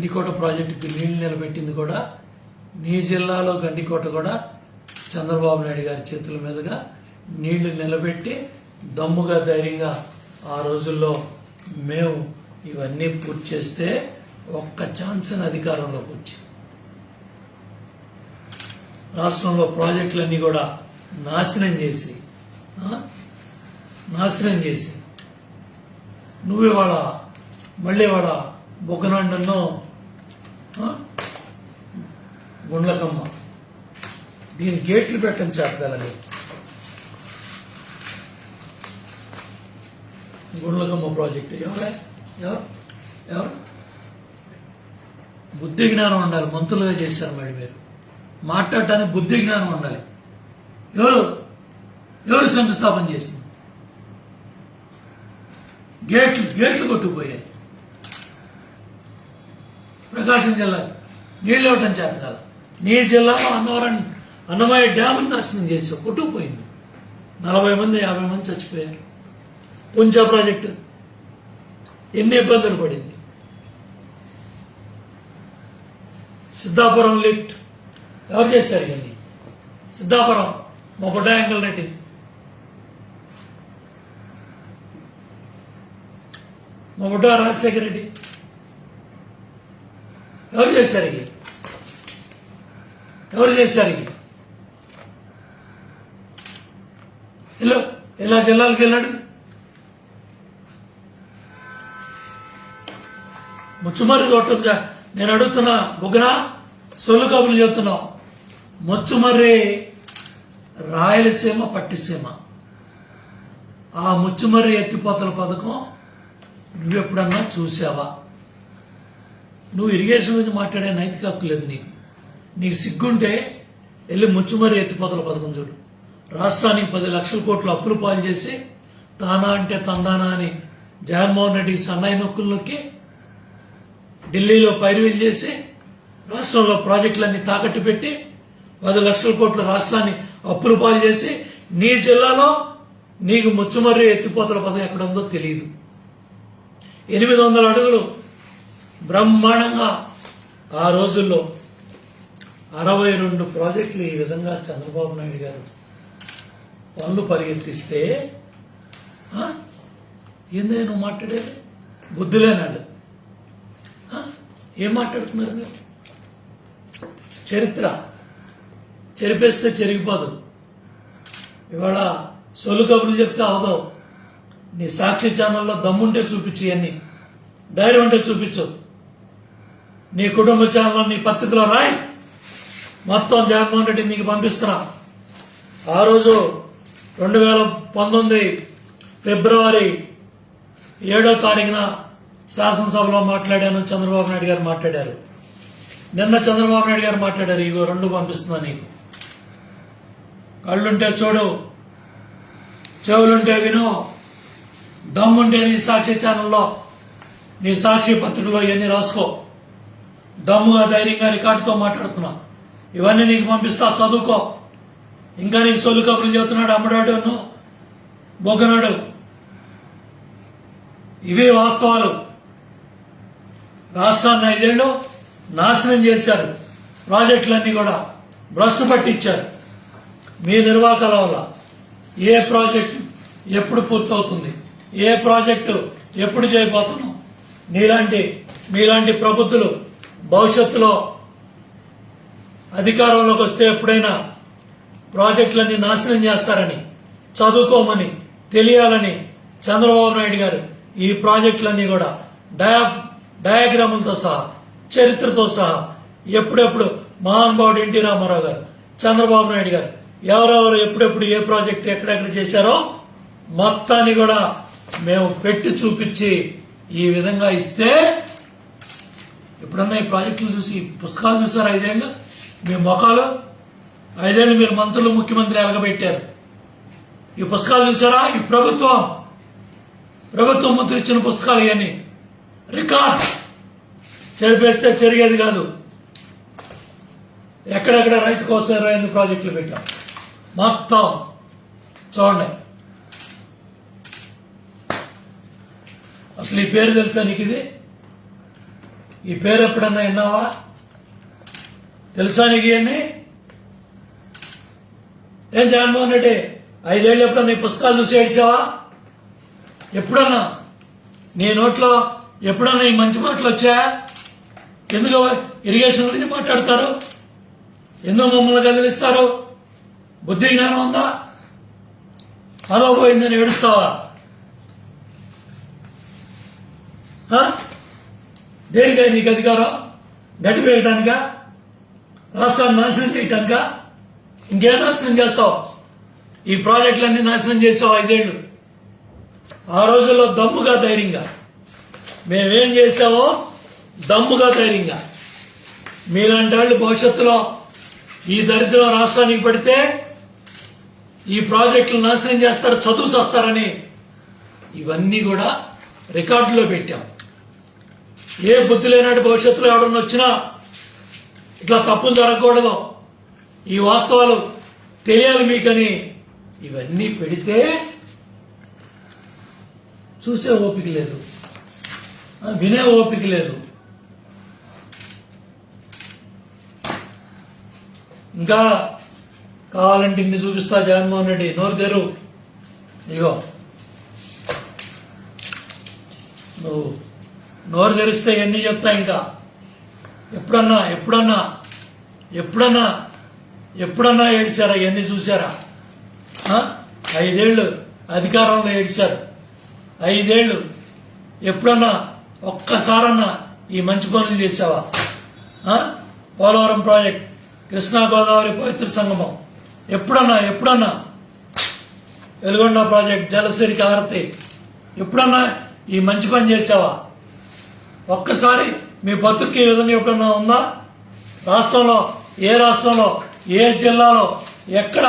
గండికోట ప్రాజెక్టుకి నీళ్ళు నిలబెట్టింది కూడా నీ జిల్లాలో గండికోట కూడా చంద్రబాబు నాయుడు గారి చేతుల మీదుగా నీళ్ళు నిలబెట్టి దమ్ముగా ధైర్యంగా ఆ రోజుల్లో మేము ఇవన్నీ పూర్తి చేస్తే ఒక్క ఛాన్స్ అధికారంలోకి వచ్చి రాష్ట్రంలో ప్రాజెక్టులన్నీ కూడా నాశనం చేసి నాశనం చేసి. నువ్వు ఇవాళ మళ్ళీ ఇవాళ బొగ్గనాండన్నో గుండ్లకమ్మ. దీని గేట్లు పెట్టని చేతగలది గుండ్లకమ్మ ప్రాజెక్ట్. ఎవరే? ఎవరు? ఎవరు? బుద్ధి జ్ఞానం ఉండాలి. మంత్రులుగా చేశారు మరి మీరు. మాట్లాడటానికి బుద్ధి జ్ఞానం ఉండాలి. ఎవరు? ఎవరు శంకుస్థాపన చేసింది? గేట్లు గేట్లు కొట్టుకుపోయాయి. ప్రకాశం జిల్లా నీళ్ళు ఇవ్వటం చేత కాదు నీ జిల్లాలో అన్నవరం అన్నమయ్య డ్యామ్ని నాశనం చేసి కొట్టుకుపోయింది. నలభై మంది యాభై మంది చచ్చిపోయారు. పుంజా ప్రాజెక్టు. ఎన్ని ఇబ్బందులు పడింది. సిద్ధాపురం లిఫ్ట్. ఎవరు చేశారు ఇవన్నీ? సిద్ధాపురం మా బుడ్డాయంగల్ రెడ్డి మా బుడ్డా రాజశేఖర రెడ్డి. ఎవరు చేశారు ఇది? ఎవరు చేశారు ఇది? ఇలా ఇలా జిల్లాలకు వెళ్ళాడు. ముచ్చుమర్రి కొట్టం నేను అడుగుతున్నా బుగ్గన సొల్లు కబుర్లు చెబుతున్నావు. ముచ్చుమర్రి రాయలసీమ పట్టిసీమ. ఆ ముచ్చుమర్రి ఎత్తిపోతల పథకం నువ్వెప్పుడన్నా చూసావా? నువ్వు ఇరిగేషన్ గురించి మాట్లాడే నైతిక హక్కు లేదు నీకు. నీకు సిగ్గుంటే వెళ్ళి ముచ్చుమరి ఎత్తిపోతల పథకం చూడు. రాష్ట్రానికి పది లక్షల కోట్లు అప్పులు పాలు చేసి తానా అంటే తందానా అని జగన్మోహన్ రెడ్డి సన్నాయి నొక్కులు నొక్కి ఢిల్లీలో పైరువీలు చేసి రాష్ట్రంలో ప్రాజెక్టులన్నీ తాకట్టు పెట్టి పది లక్షల కోట్ల రాష్ట్రాన్ని అప్పులు పాలు చేసి నీ జిల్లాలో నీకు ముచ్చుమర్రి ఎత్తిపోతల పథకం ఎక్కడ ఉందో తెలియదు ఎనిమిది వందల అడుగులు బ్రహ్మాండంగా ఆ రోజుల్లో అరవై రెండు ప్రాజెక్టులు ఈ విధంగా చంద్రబాబు నాయుడు గారు పనులు పరిగెత్తిస్తే ఏందే నువ్వు మాట్లాడేది? బుద్ధి లేనాళ్ళు ఏం మాట్లాడుతున్నారు మీరు? చరిత్ర. చెరిపేస్తే చెరిగిపోదు. ఇవాళ సొలు కబుర్లు చెప్తే అవదు. నీ సాక్షి ఛానల్లో దమ్ముంటే చూపించి అన్ని ధైర్యం ఉంటే చూపించు. నీ కుటుంబ ఛానల్లో నీ పత్రికలో రాయి. మొత్తం జగన్మోహన్ రెడ్డి నీకు పంపిస్తున్నా. ఆ రోజు రెండు వేల పంతొమ్మిది ఫిబ్రవరి ఏడో తారీఖున శాసనసభలో మాట్లాడాను చంద్రబాబు నాయుడు గారు మాట్లాడారు. నిన్న చంద్రబాబు నాయుడు గారు మాట్లాడారు ఇగో రెండు పంపిస్తున్నా నీకు. కళ్ళుంటే చూడు చెవులుంటే విను దమ్ముంటే నీ సాక్షి ఛానల్లో నీ సాక్షి పత్రికలో ఇవన్నీ రాసుకో. దమ్ముగా ధైర్యంగా రికార్డుతో మాట్లాడుతున్నా. ఇవన్నీ నీకు పంపిస్తా చదువుకో. ఇంకా నీకు సొల్లు కబుర్లు చెబుతున్నాడు అమ్మడాడు బొగ్గనాడు. ఇవే వాస్తవాలు. రాష్ట్రాన్ని ఐదేళ్ళు నాశనం చేశారు. ప్రాజెక్టులన్నీ కూడా భ్రష్టు పట్టించారు. మీ నిర్వాహకాల వల్ల ఏ ప్రాజెక్టు ఎప్పుడు పూర్తవుతుంది? ఏ ప్రాజెక్టు ఎప్పుడు చేయబోతున్నాం? నీలాంటి మీలాంటి ప్రబుద్ధులు భవిష్యత్తులో అధికారంలోకి వస్తే ఎప్పుడైనా ప్రాజెక్టులన్నీ నాశనం చేస్తారని చదువుకోమని తెలియాలని చంద్రబాబు నాయుడు గారు ఈ ప్రాజెక్టులన్నీ కూడా డయా డయాగ్రాములతో సహా చరిత్రతో సహా ఎప్పుడెప్పుడు మహానుభావుడు ఎన్టీ రామారావు గారు చంద్రబాబు నాయుడు గారు ఎవరెవరు ఎప్పుడెప్పుడు ఏ ప్రాజెక్ట్ ఎక్కడెక్కడ చేశారో మొత్తాన్ని కూడా మేము పెట్టి చూపించి ఈ విధంగా ఇస్తే ఎప్పుడన్నా ఈ ప్రాజెక్టులు చూసి ఈ పుస్తకాలు చూసారు ఐదేళ్ళు? మీ మొఖాలు ఐదేళ్ళు మీరు మంత్రులు ముఖ్యమంత్రి ఎలగబెట్టారు. ఈ పుస్తకాలు చూసారా? ఈ ప్రభుత్వం ప్రభుత్వం ముందు ఇచ్చిన పుస్తకాలు ఇవన్నీ. రికార్డ్. చెరిపేస్తే చెరిగేది కాదు. ఎక్కడెక్కడ రైతు కోసం ఇరవై ఐదు ప్రాజెక్టులు పెట్టాం. మొత్తం చూడండి. అసలు ఈ పేరు తెలుసా నీకు ఇది? ఈ పేరు ఎప్పుడన్నా విన్నావా? తెలుసా నీకు ఇవన్నీ? ఏం జగన్మోహన్ రెడ్డి ఐదేళ్ళు ఎప్పుడన్నా ఈ పుస్తకాలు చూసి ఏడ్చావా? ఎప్పుడన్నా? నీ నోట్లో ఎప్పుడన్నా ఈ మంచి మాటలు వచ్చాయా ఎందుకు ఇరిగేషన్ గురించి మాట్లాడతారు? ఎందుకు మమ్మల్ని కదిలిస్తారు? బుద్ధి జ్ఞానం ఉందా? పదవ పోయిందని ఏడుస్తావా? దేనికై నీకు అధికారం? గడ్డి రాష్ట్రాన్ని నాశనం చేయటానిక? ఇంకేం నాశనం చేస్తావు? ఈ ప్రాజెక్టులన్నీ నాశనం చేసావు ఐదేళ్ళు ఆ రోజుల్లో దమ్ముగా ధైర్యంగా. మేమేం చేసామో దమ్ముగా ధైర్యంగా. మీలాంటి వాళ్ళు భవిష్యత్తులో ఈ దరిద్రం రాష్ట్రానికి పడితే ఈ ప్రాజెక్టులు నాశనం చేస్తారు చదువు చేస్తారని ఇవన్నీ కూడా రికార్డులో పెట్టాం. ఏ బుద్ధి లేనట్టు భవిష్యత్తులో ఎవడన్నా వచ్చినా ఇట్లా తప్పులు జరగకూడదు. ఈ వాస్తవాలు తెలియాలి మీకని. ఇవన్నీ పెడితే చూసే ఓపిక లేదు. వినే ఓపిక లేదు. ఇంకా కావాలంటే ఇన్ని చూపిస్తా జగన్మోహన్ రెడ్డి. నోరు తెరు. ఇగో. నువ్వు నోరు తెరిస్తే ఎన్ని చెప్తా ఇంకా? ఎప్పుడన్నా ఎప్పుడన్నా ఎప్పుడన్నా ఎప్పుడన్నా ఏడిచారా? ఇవన్నీ చూసారా ఐదేళ్ళు అధికారంలో ఏడిచారు. ఐదేళ్ళు ఎప్పుడన్నా ఒక్కసారన్నా ఈ మంచి పనులు చేసావా పోలవరం ప్రాజెక్ట్ కృష్ణా గోదావరి పవిత్ర సంగమం. ఎప్పుడన్నా ఎప్పుడన్నా? వెలుగొండ ప్రాజెక్ట్ జలసిరికి ఆరతి ఎప్పుడన్నా ఈ మంచి పని చేసావా ఒక్కసారి మీ బతుక్కి విధంగా ఎప్పుడన్నా ఉందా? రాష్ట్రంలో ఏ రాష్ట్రంలో ఏ జిల్లాలో ఎక్కడ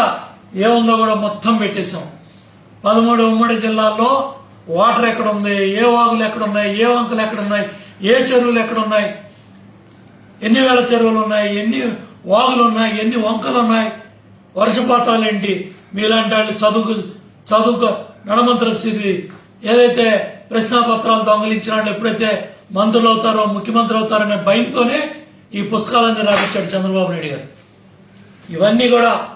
ఏముందో కూడా మొత్తం పెట్టేశాం. పదమూడు ఉమ్మడి జిల్లాల్లో వాటర్ ఎక్కడ ఉంది ఏ వాగులు ఎక్కడ ఉన్నాయి ఏ వంకలు ఎక్కడ ఉన్నాయి ఏ చెరువులు ఎక్కడ ఉన్నాయి ఎన్ని వేల చెరువులు ఉన్నాయి? ఎన్ని వాగులు ఉన్నాయి? ఎన్ని వంకలు ఉన్నాయి? వర్షపాతాలు ఏంటి? మీలాంటి వాళ్ళు చదువుకు చదువుకు నడమంత్ర స్థితి ఏదైతే ప్రశ్నాపత్రాలు దొంగలించిన వాళ్ళు ఎప్పుడైతే మంత్రులు అవుతారో ముఖ్యమంత్రి అవుతారనే భయంతోనే ఈ పుస్తకాలన్నీ రాపించాడు చంద్రబాబు నాయుడు గారు. ఇవన్నీ కూడా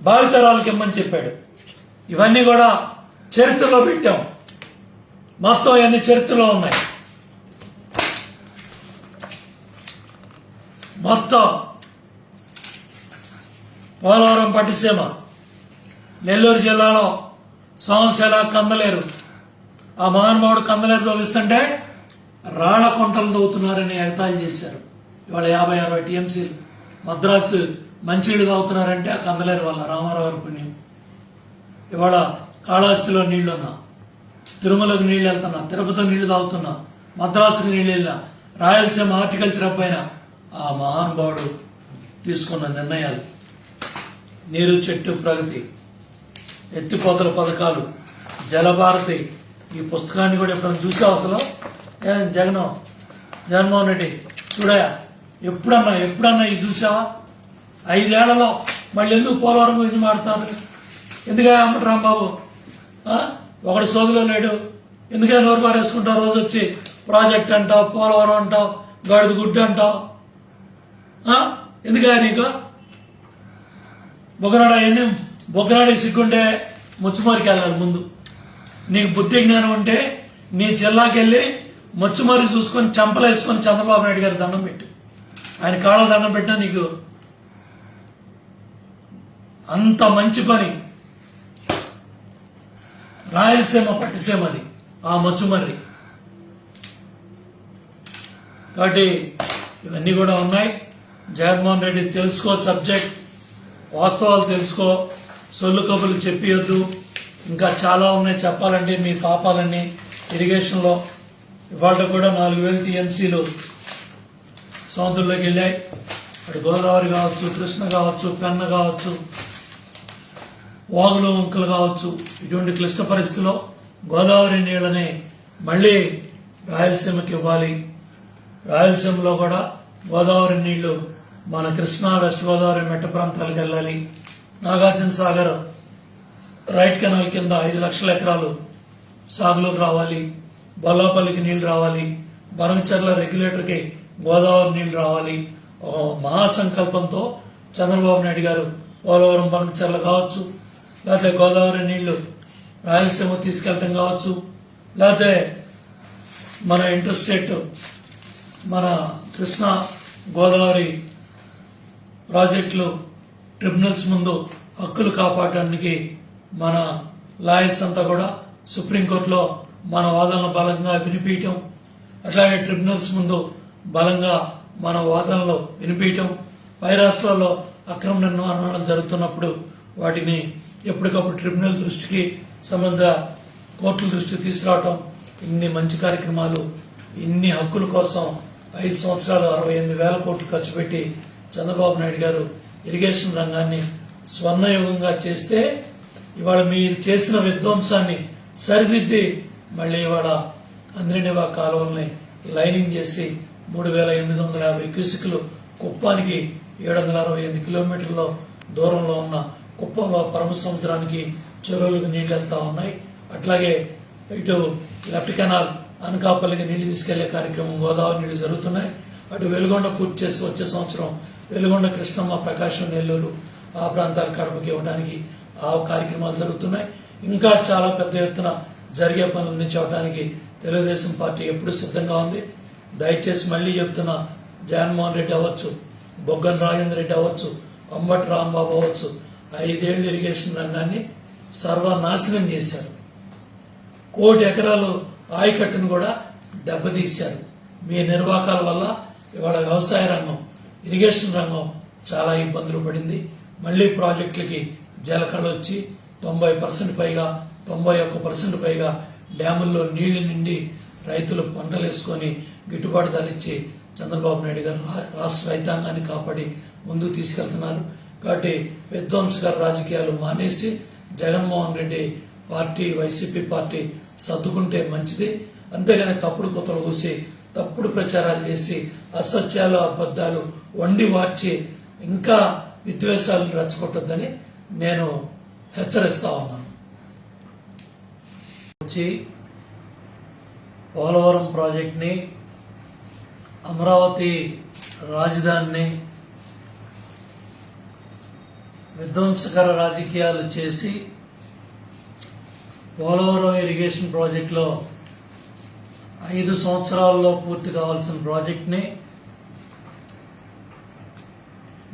భావితరాలకి ఇమ్మని చెప్పాడు. ఇవన్నీ కూడా చరిత్రలో పెట్టాం. మొత్తం ఇవన్నీ చరిత్రలో ఉన్నాయి. మొత్తం పోలవరం పట్టిసీమ నెల్లూరు జిల్లాలో సోమశిల కందలేరు. ఆ మహానుభావుడు కందలేరు తవ్విస్తుంటే రాళ్ళ కొంటలు తవ్వుతున్నారని ఎగతాళి చేశారు. ఇవాళ యాభై అరవై టీఎంసీలు మద్రాసు మంచినీళ్ళు తాగుతున్నారంటే ఆ కందలేరు వల్ల రామారావు పుణ్యం. ఇవాళ కాళహస్తిలో నీళ్ళున్నా తిరుమలకు నీళ్ళు వెళ్తున్నా తిరుపతి నీళ్ళు తాగుతున్నా మద్రాసుకు నీళ్ళు వెళ్ళినా రాయలసీమ హార్టికల్చర్ అబ్బాయిన ఆ మహానుభావుడు తీసుకున్న నిర్ణయాలు. నీరు చెట్టు ప్రగతి ఎత్తిపోతల పథకాలు జలభారతి ఈ పుస్తకాన్ని కూడా ఎప్పుడైనా చూసే అవసరం ఏ జగన్ జగన్మోహన్ రెడ్డి చూడయా ఎప్పుడన్నా ఎప్పుడన్నా ఇది చూసావా? ఐదేళ్ళలో మళ్ళీ ఎందుకు పోలవరం గురించి మాడుతున్నారు ఎందుకే రాంబాబు? బాబు ఒకడు సోదులో లేడు ఎందుకే నోరు పారేసుకుంటావు రోజు వచ్చి ప్రాజెక్ట్ అంటావు పోలవరం అంటావు గాడిద గుడ్డు అంటావు. ఆ? ఎందుకే నీకు? బొగ్గనాడ ఎన్ని బొగనాడికి సిగ్గుంటే ముచ్చుమారికి వెళ్ళాలి ముందు. నీకు బుద్ధి జ్ఞానం ఉంటే నీ జిల్లాకి వెళ్ళి మచ్చుమారి చూసుకొని చంపలేసుకొని చంద్రబాబు నాయుడు గారి దండం పెట్టు. ఆయన కాళ్ళ దండం పెట్టినా నీకు అంత మంచి పని. రాయలసీమ పట్టిసీమది ఆ మచ్చుమర్రి. కాబట్టి ఇవన్నీ కూడా ఉన్నాయి. జగన్మోహన్ రెడ్డి తెలుసుకో సబ్జెక్ట్ వాస్తవాలు తెలుసుకో. సొల్లు కబుర్లు చెప్పియొద్దు. ఇంకా చాలా ఉన్నాయి చెప్పాలంటే మీ పాపాలన్నీ. ఇరిగేషన్లో ఇవాళ కూడా నాలుగు వేలు టీఎంసీలు సముద్రంలోకి వెళ్ళాయి అటు గోదావరి కావచ్చు కృష్ణ కావచ్చు పెన్న కావచ్చు వాగులు వంకలు కావచ్చు ఇటువంటి క్లిష్ట పరిస్థితిలో గోదావరి నీళ్ళని మళ్ళీ రాయలసీమకి ఇవ్వాలి. రాయలసీమలో కూడా గోదావరి నీళ్ళు మన కృష్ణా వెస్ట్ గోదావరి మెట్ట ప్రాంతాలకు వెళ్ళాలి. నాగార్జున సాగర్ రైట్ కెనాల్ కింద ఐదు లక్షల ఎకరాలు సాగులోకి రావాలి. బల్లోపల్లికి నీళ్ళు రావాలి భరణచర్ల రెగ్యులేటర్కి గోదావరి నీళ్ళు రావాలి. ఒక మహాసంకల్పంతో చంద్రబాబు నాయుడు గారు పోలవరం భరణచర్ల కావచ్చు లేకపోతే గోదావరి నీళ్ళు రాయలసీమ తీసుకెళ్ళటం కావచ్చు లేకపోతే మన ఇంటర్స్టేట్ మన కృష్ణా గోదావరి ప్రాజెక్టులు ట్రిబ్యునల్స్ ముందు హక్కులు కాపాడడానికి మన లాయర్స్ అంతా కూడా సుప్రీంకోర్టులో మన వాదనలు బలంగా వినిపించటం అట్లాగే ట్రిబ్యునల్స్ ముందు బలంగా మన వాదనలు వినిపించటం పై రాష్ట్రాల్లో అక్రమ నిర్మాణాలు జరుగుతున్నప్పుడు వాటిని ఎప్పటికప్పుడు ట్రిబ్యునల్ దృష్టికి సంబంధ కోర్టుల దృష్టికి తీసుకురావటం ఇన్ని మంచి కార్యక్రమాలు ఇన్ని హక్కుల కోసం ఐదు సంవత్సరాలు అరవై ఎనిమిది వేల కోట్లు ఖర్చు పెట్టి చంద్రబాబు నాయుడు గారు ఇరిగేషన్ రంగాన్ని స్వర్ణయుగంగా చేస్తే ఇవాళ మీరు చేసిన విధ్వంసాన్ని సరిదిద్ది మళ్ళీ ఇవాళ అంద్రినివా కాలువల్ని లైనింగ్ చేసి మూడు వేల ఎనిమిది వందల యాభై క్యూసిక్లు కుప్పానికి ఏడు వందల అరవై ఎనిమిది కిలోమీటర్ల దూరంలో ఉన్న కుప్పంలో పరమ సముద్రానికి చెరువులకు నీళ్ళు వెళ్తా ఉన్నాయి. అట్లాగే ఇటు లెఫ్ట్ కెనాల్ అనకాపల్లికి నీళ్ళు తీసుకెళ్ళే కార్యక్రమం గోదావరి నీళ్ళు జరుగుతున్నాయి. అటు వెలుగొండ పూర్తి చేసి వచ్చే సంవత్సరం వెలుగొండ కృష్ణమ్మ ప్రకాశం నెల్లూరు ఆ ప్రాంతాల కడపకి ఇవ్వడానికి ఆ కార్యక్రమాలు జరుగుతున్నాయి. ఇంకా చాలా పెద్ద ఎత్తున జరిగే పనుల నుంచి తెలుగుదేశం పార్టీ ఎప్పుడు సిద్ధంగా ఉంది. దయచేసి మళ్ళీ చెప్తున్న జగన్మోహన్ రెడ్డి అవ్వచ్చు బొగ్గన రాజేంద్ర రెడ్డి అవ్వచ్చు అంబటి రాంబాబు అవ్వచ్చు ఐదేళ్ళు ఇరిగేషన్ రంగాన్ని సర్వనాశనం చేశారు. కోటి ఎకరాలు ఆయకట్టును కూడా దెబ్బతీశారు. మీ నిర్వాకాల వల్ల ఇవాళ వ్యవసాయ రంగం ఇరిగేషన్ రంగం చాలా ఇబ్బందులు పడింది. మళ్ళీ ప్రాజెక్టులకి జలకళ వచ్చి తొంభై పర్సెంట్ పైగా తొంభై ఒక్క పర్సెంట్ పైగా డ్యాముల్లో నీళ్ళు నిండి రైతులు పంటలు వేసుకొని గిట్టుబాటు ధర ఇచ్చి చంద్రబాబు నాయుడు గారు రా- రాష్ట్ర రైతాంగాన్ని కాపాడి ముందుకు తీసుకెళ్తున్నారు. కాబట్టి విధ్వంసకర రాజకీయాలు మానేసి Jaganmohan Reddy party YCP party సర్దుకుంటే మంచిది. అంతేగాని తప్పుడు కొత్తలు కూసి తప్పుడు ప్రచారాలు చేసి అసత్యాలు అబద్ధాలు వండి వార్చి ఇంకా విద్వేషాలు రెచ్చగొట్టొద్దని నేను హెచ్చరిస్తా ఉన్నాను. వచ్చి పోలవరం ప్రాజెక్ట్ని అమరావతి రాజధానిని విధ్వంసకర రాజకీయాలు చేసి పోలవరం ఇరిగేషన్ ప్రాజెక్టులో ఐదు సంవత్సరాల్లో పూర్తి కావాల్సిన ప్రాజెక్ట్ని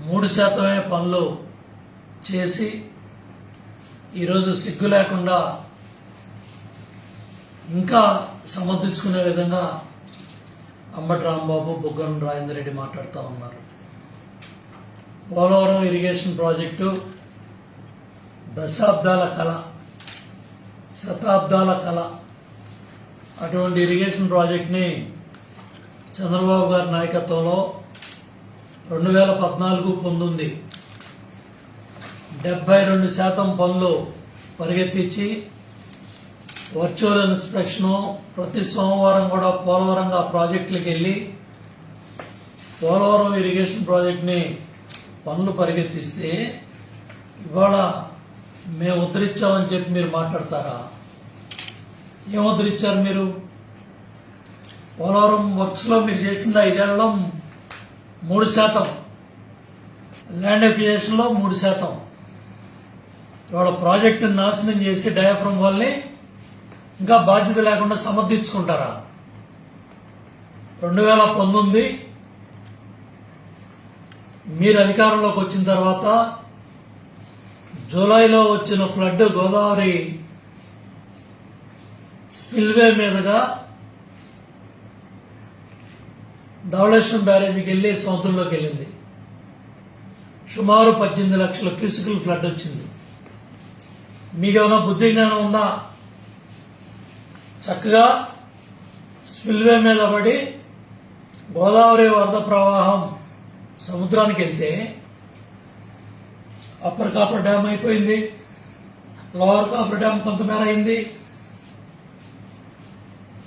మూడు శాతమే పనులు చేసి ఈరోజు సిగ్గు లేకుండా ఇంకా సమర్థించుకునే విధంగా అంబటి రాంబాబు బుగ్గన రాజేందర్ రెడ్డి మాట్లాడుతూ ఉన్నారు. పోలవరం ఇరిగేషన్ ప్రాజెక్టు దశాబ్దాల కళ శతాబ్దాల కళ. అటువంటి ఇరిగేషన్ ప్రాజెక్ట్ని చంద్రబాబు గారి నాయకత్వంలో రెండు వేల పద్నాలుగు పొందింది. డెబ్బై రెండు శాతం పనులు పరిగెత్తించి వర్చువల్ ఇన్స్పెక్షను ప్రతి సోమవారం కూడా పోలవరంగా ప్రాజెక్టులకు వెళ్ళి పోలవరం ఇరిగేషన్ ప్రాజెక్ట్ని పనులు పరిగెత్తిస్తే ఇవాళ మేము ఉద్ధరించామని చెప్పి మీరు మాట్లాడతారా? ఏం ఉద్ధరించారు మీరు? పోలవరం వర్క్స్లో మీరు చేసింది ఐదేళ్ళలో? మూడు శాతం. ల్యాండ్ అక్విజేషన్లో మూడు శాతం. ఇవాళ ప్రాజెక్టును నాశనం చేసి డయాఫ్రమ్ వల్లే ఇంకా బాధ్యత లేకుండా సమర్థించుకుంటారా? రెండు వేల పంతొమ్మిది మీరు అధికారంలోకి వచ్చిన తర్వాత జూలైలో వచ్చిన ఫ్లడ్ గోదావరి స్పిల్వే మీదుగా ధవళేశ్వరం బ్యారేజీకి వెళ్ళి సముద్రంలోకి వెళ్ళింది. సుమారు పద్దెనిమిది లక్షల క్యూసికల్ ఫ్లడ్ వచ్చింది. మీకేమైనా బుద్ధి జ్ఞానం ఉందా? చక్కగా స్పిల్వే మీద పడి గోదావరి వరద ప్రవాహం సముద్రానికి వెళ్తే అప్పర్ కాపర్ డ్యామ్ అయిపోయింది లోవర్ కాపర్ డ్యామ్ కొంతమేర అయింది.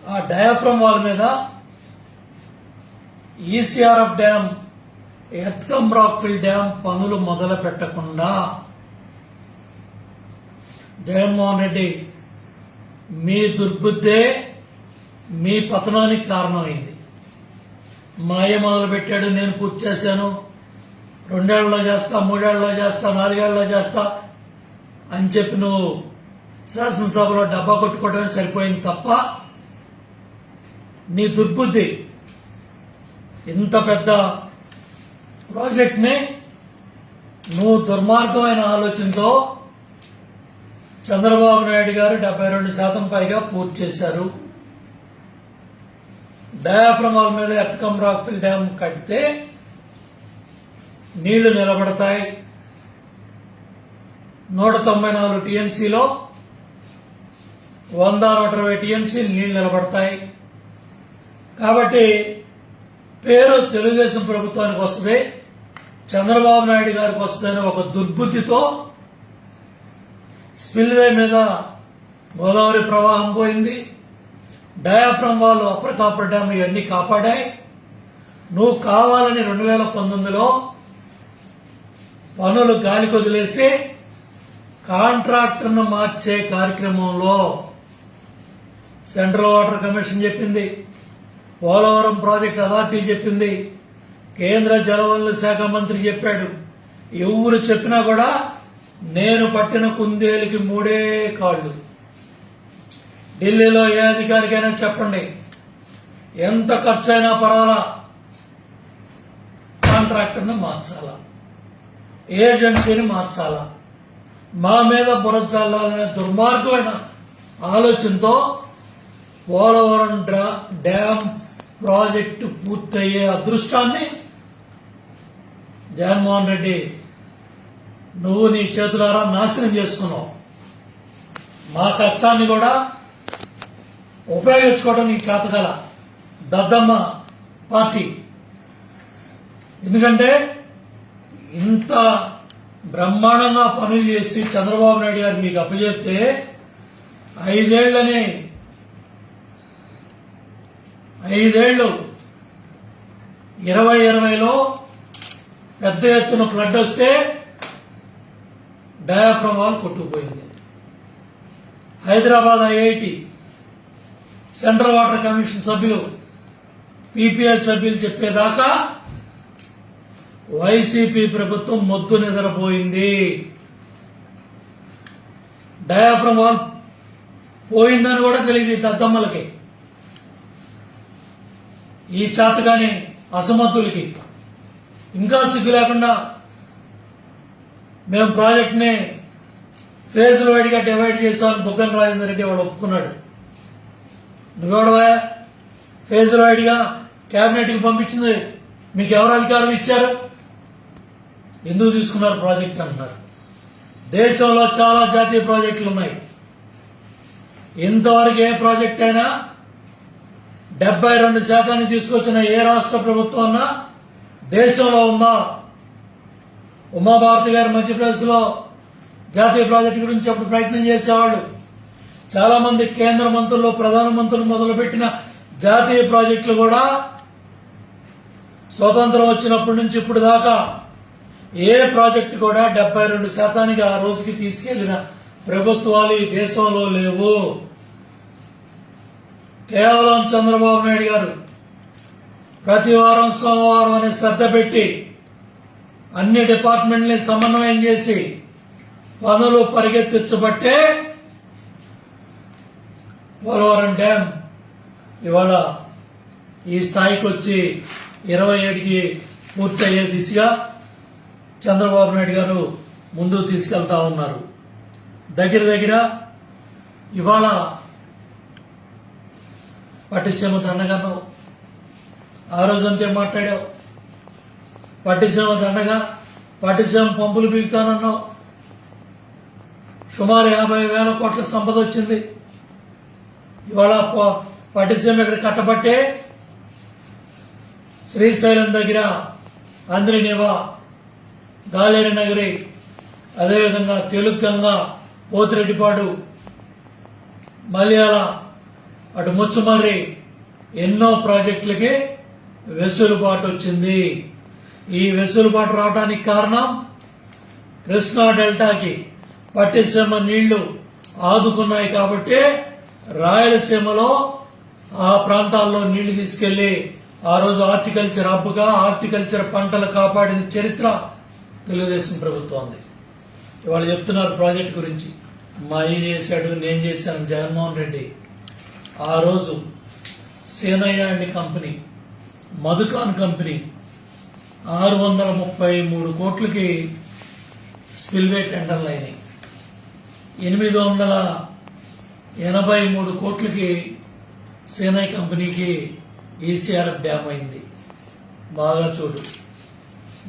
ఆ డయాఫ్రమ్ వాల్ మీద ECRF dam earth cum rockfill dam పనులు మొదలు పెట్టకుండా జగన్మోహన్ రెడ్డి మీ దుర్బుద్ధే మీ పతనానికి కారణమైంది. మా మొదలు పెట్టాడు నేను పూర్తి చేశాను. రెండేళ్ళలో చేస్తా మూడేళ్ళలో చేస్తా నాలుగేళ్ళలో చేస్తా అని చెప్పి నువ్వు శాసనసభలో డబ్బా కొట్టుకోవడమే సరిపోయింది తప్ప నీ దుర్బుద్ధి ఇంత పెద్ద ప్రాజెక్ట్ని నువ్వు దుర్మార్గమైన ఆలోచనతో చంద్రబాబు నాయుడు గారు డెబ్బై రెండు శాతం పైగా పూర్తి చేశారు. డయాఫ్రమాల్ మీద ఎత్కం రాక్ఫిల్ డ్యామ్ కడితే నీళ్ళు నిలబడతాయి. నూట తొంభై నాలుగు టీఎంసీలో వంద నూట ఇరవై టీఎంసీలు నీళ్ళు నిలబడతాయి. కాబట్టి పేరు తెలుగుదేశం ప్రభుత్వానికి వస్తుంది చంద్రబాబు నాయుడు గారికి వస్తుందని ఒక దుర్బుద్ధితో స్పిల్వే మీద గోదావరి ప్రవాహం పోయింది. డయాఫ్రమ్ వాళ్ళు అప్పర్ కాపర్ డ్యామ్ ఇవన్నీ కాపాడాయి. నువ్వు కావాలని రెండు వేల పంతొమ్మిదిలో పనులు గాలి కొదిలేసి కాంట్రాక్టర్ను మార్చే కార్యక్రమంలో సెంట్రల్ వాటర్ కమిషన్ చెప్పింది. పోలవరం ప్రాజెక్ట్ అథారిటీ చెప్పింది. కేంద్ర జలవనరుల శాఖ మంత్రి చెప్పాడు. ఎవరు చెప్పినా కూడా నేను పట్టిన కుందేలుకి మూడే కాళ్ళు. ఢిల్లీలో ఏ అధికారికైనా చెప్పండి. ఎంత ఖర్చు అయినా పర్వాలా? కాంట్రాక్టర్ని మార్చాలా? ఏజెన్సీని మార్చాలా? మా మీద బురద దుర్మార్గమైన ఆలోచనతో పోలవరం డ్రా డ్యామ్ ప్రాజెక్టు పూర్తయ్యే అదృష్టాన్ని జగన్మోహన్ రెడ్డి నువ్వు నీ చేతులారా నాశనం చేసుకున్నావు. మా కష్టాన్ని కూడా ఉపయోగించుకోవడం నీకు చేతగల. దద్దమ్మ పార్టీ. ఎందుకంటే ఇంత బ్రహ్మాండంగా పనులు చేసి చంద్రబాబు నాయుడు గారు మీకు అప్పచెప్తే ఐదేళ్ళని ఐదేళ్ళు ఇరవై ఇరవైలో పెద్ద ఎత్తున ఫ్లడ్ వస్తే డయాఫ్రమ్ వాల్ కొట్టుకుపోయింది. Hyderabad IIT central water commission సభ్యులు పీపీఎస్ సభ్యులు చెప్పేదాకా వైసీపీ ప్రభుత్వం మొద్దు నిద్రపోయింది. డయాఫ్రమ్ వాల్ పోయిందని కూడా తెలియదు ఈ దద్దమ్మలకి. ఈ చేతగాని అసమర్థులకి. ఇంకా సిగ్గు లేకుండా మేము ప్రాజెక్ట్ని ఫేజ్ వైడ్గా డివైడ్ చేసామని బుగ్గన రాజేందర్ రెడ్డి వాడు ఒప్పుకున్నాడు. నువ్వెవడవా ఫేజ్ వైడ్గా క్యాబినెట్కి పంపించింది మీకు ఎవరు అధికారం ఇచ్చారు? ఎందుకు తీసుకున్నారు ప్రాజెక్ట్? అంటున్నారు. దేశంలో చాలా జాతీయ ప్రాజెక్టులు ఉన్నాయి. ఇంతవరకు ఏ ప్రాజెక్ట్ అయినా డెబ్బై రెండు శాతాన్ని తీసుకొచ్చిన ఏ రాష్ట్ర ప్రభుత్వం అన్నా దేశంలో ఉందా? ఉమాభారతి గారు మధ్యప్రదేశ్లో జాతీయ ప్రాజెక్టు గురించి అప్పుడు ప్రయత్నం చేసేవాళ్ళు. చాలామంది కేంద్ర మంత్రులు ప్రధానమంత్రులు మొదలుపెట్టిన జాతీయ ప్రాజెక్టులు కూడా స్వతంత్రం వచ్చినప్పటి నుంచి ఇప్పుడు దాకా ఏ ప్రాజెక్టు కూడా డెబ్బై రెండు శాతానికి ఆ రోజుకి తీసుకెళ్ళిన ప్రభుత్వాలు ఈ దేశంలో లేవు. కేవలం చంద్రబాబు నాయుడు గారు ప్రతి వారం సోమవారం అనే శ్రద్ధ పెట్టి అన్ని డిపార్ట్మెంట్ని సమన్వయం చేసి పనులు పరిగెత్తించబట్టే పోలవరం డ్యామ్ ఇవాళ ఈ స్థాయికి వచ్చి ఇరవై ఏడుకి పూర్తయ్యే దిశగా చంద్రబాబు నాయుడు గారు ముందుకు తీసుకెళ్తా ఉన్నారు. దగ్గర దగ్గర ఇవాళ పట్టిసీమ దండగాను ఆ రోజంతే మాట్లాడావు? పట్టిసీమ దండగా పట్టిసీమ పంపులు బీగుతానన్నావు సుమారు యాభై వేల కోట్ల సంపద వచ్చింది. ఇవాళ ప- పట్టిసీమ ఇక్కడ కట్టబట్టే శ్రీశైలం దగ్గర అంద్రినివా గాలేరు నగరి అదేవిధంగా తెలుగంగా పోతిరెడ్డిపాడు మలయాళ అటు ముచ్చుమర్రి ఎన్నో ప్రాజెక్టులకి వెసులుబాటు వచ్చింది. ఈ వెసులుబాటు రావడానికి కారణం కృష్ణా డెల్టాకి పట్టిసీమ నీళ్ళు ఆదుకున్నాయి కాబట్టి రాయలసీమలో ఆ ప్రాంతాల్లో నీళ్ళు తీసుకెళ్ళి ఆ రోజు హార్టికల్చర్ హబ్గా హార్టికల్చర్ పంటలు కాపాడిన చరిత్ర తెలుగుదేశం ప్రభుత్వంది. ఇవాళ చెప్తున్నారు ప్రాజెక్ట్ గురించి. మా ఏం చేశాడు నేను చేశాను జగన్మోహన్ రెడ్డి. ఆ రోజు Senaiah and company Madhucon company ఆరు వందల ముప్పై మూడు కోట్లకి స్పిల్వే టెండర్లు అయినాయి. ఎనిమిది వందల ఎనభై మూడు కోట్లకి సేనై కంపెనీకి ఈసీఆర్ఎఫ్ డ్యామ్ అయింది. బాగా చూడు.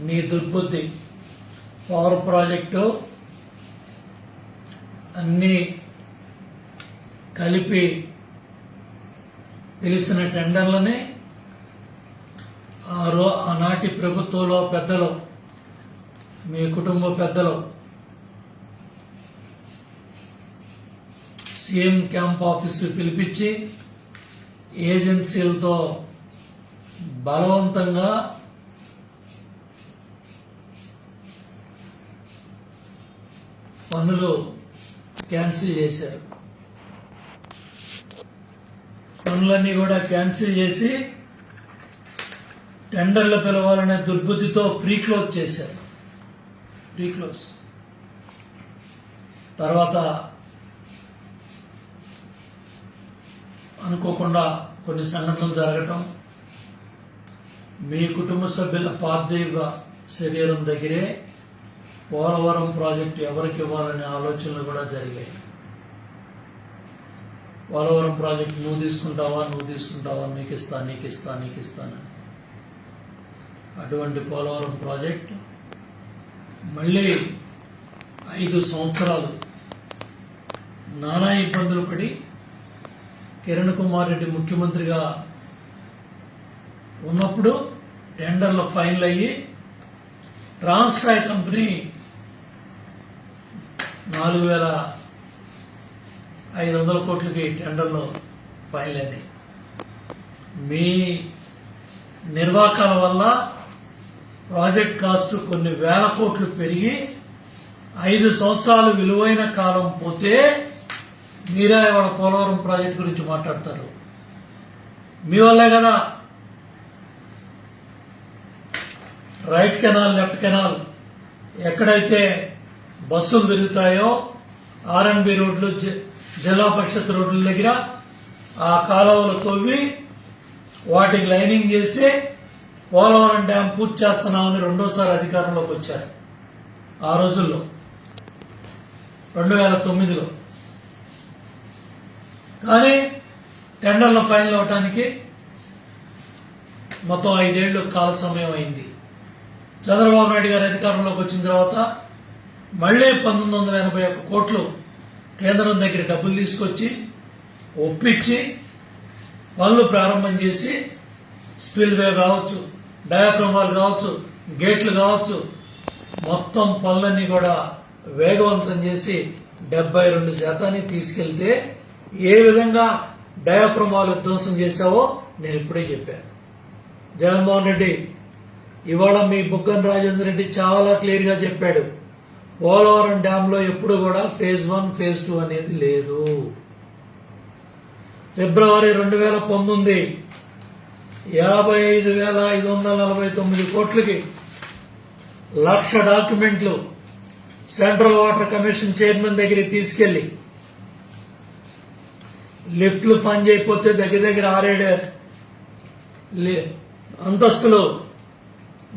నీ దుర్బుద్ధి. పవర్ ప్రాజెక్టు అన్నీ కలిపి పిలిచిన టెండర్లని రో ఆనాటి ప్రభుత్వంలో పెద్దలు మీ కుటుంబ పెద్దలు. సీఎం క్యాంప్ ఆఫీస్ పిలిపించి ఏజెన్సీలతో బలవంతంగా పనులు క్యాన్సిల్ చేశారు. పనులన్నీ కూడా క్యాన్సిల్ చేసి టెండర్లు పిలవాలనే దుర్బుద్ధితో ఫ్రీ క్లోజ్ చేశారు. Pre close. తర్వాత అనుకోకుండా కొన్ని సంఘటనలు జరగటం మీ కుటుంబ సభ్యుల పార్థివ శరీరం దగ్గరే పోలవరం ప్రాజెక్టు ఎవరికి ఇవ్వాలనే ఆలోచనలు కూడా జరిగాయి. పోలవరం ప్రాజెక్ట్ నువ్వు తీసుకుంటావా నువ్వు తీసుకుంటావా నీకు ఇస్తా నీకు ఇస్తా నీకు ఇస్తానని అటువంటి పోలవరం ప్రాజెక్ట్ మళ్ళీ ఐదు సంవత్సరాలు. నానా ఇబ్బందులు పడి కిరణ్ కుమార్ రెడ్డి ముఖ్యమంత్రిగా ఉన్నప్పుడు టెండర్లు ఫైల్ అయ్యి ట్రాన్స్ఫ్రాయ్ కంపెనీ నాలుగు వేల ఐదు వందల కోట్లకి టెండర్లు ఫైల్ అయినాయి. మీ నిర్వాహకాల వల్ల ప్రాజెక్ట్ కాస్ట్ కొన్ని వేల కోట్లు పెరిగి ఐదు సంవత్సరాలు విలువైన కాలం పోతే మీరే ఇవాళ పోలవరం ప్రాజెక్ట్ గురించి మాట్లాడతారు. మీ వల్లే కదా. రైట్ కెనాల్ లెఫ్ట్ కెనాల్ ఎక్కడైతే బస్సులు తిరుగుతాయో ఆర్ఎన్బి రోడ్లు జిల్లా పరిషత్ రోడ్ల దగ్గర ఆ కాలువలు తవ్వి వాటికి లైనింగ్ చేసి పోలవరం డ్యామ్ పూర్తి చేస్తున్నామని రెండోసారి అధికారంలోకి వచ్చారు. ఆ రోజుల్లో రెండు వేల తొమ్మిదిలో. కానీ టెండర్లో ఫైనల్ అవటానికి మొత్తం ఐదేళ్ళు కాల సమయం అయింది. చంద్రబాబు నాయుడు గారు అధికారంలోకి వచ్చిన తర్వాత మళ్ళీ పంతొమ్మిది వందల ఎనభై ఒక్క కోట్లు కేంద్రం దగ్గర డబ్బులు తీసుకొచ్చి ఒప్పించి పనులు ప్రారంభం చేసి స్పిల్వే కావచ్చు డయాఫ్రమాలు కావచ్చు గేట్లు కావచ్చు మొత్తం పనులన్నీ కూడా వేగవంతం చేసి డెబ్బై రెండు శాతాన్ని తీసుకెళ్తే ఏ విధంగా డయాఫ్రమాలు ధ్వంసం చేశావో నేను ఇప్పుడే చెప్పాను. జగన్మోహన్ రెడ్డి ఇవాళ మీ బుగ్గన రాజేందర్ రెడ్డి చాలా క్లియర్గా చెప్పాడు పోలవరం డ్యాంలో ఎప్పుడు కూడా ఫేజ్ వన్ ఫేజ్ టూ అనేది లేదు. ఫిబ్రవరి రెండు వేల పంతొమ్మిది యాభై ఐదు వేల ఐదు వందల నలభై తొమ్మిది కోట్లకి లక్ష డాక్యుమెంట్లు సెంట్రల్ వాటర్ కమిషన్ చైర్మన్ దగ్గరికి తీసుకెళ్ళి లిఫ్ట్లు ఫండ్ అయిపోతే దగ్గర దగ్గర ఆరేడు లే- అంతస్తులు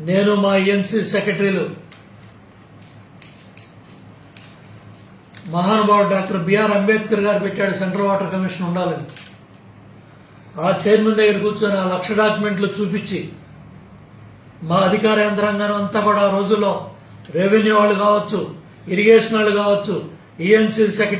నేను మా ఎన్సీ సెక్రటరీలు మహానుభావుడు డాక్టర్ బిఆర్ అంబేద్కర్ గారు పెట్టాడు సెంట్రల్ వాటర్ కమిషన్ ఉండాలని. ఆ చైర్మన్ దగ్గర కూర్చొని ఆ లక్ష డాక్యుమెంట్లు చూపించి మా అధికార యంత్రాంగం అంతా కూడా ఆ రోజుల్లో రెవెన్యూ వాళ్ళు కావచ్చు ఇరిగేషన్ వాళ్ళు కావచ్చు ఈఎన్సీ సెక్రటరీ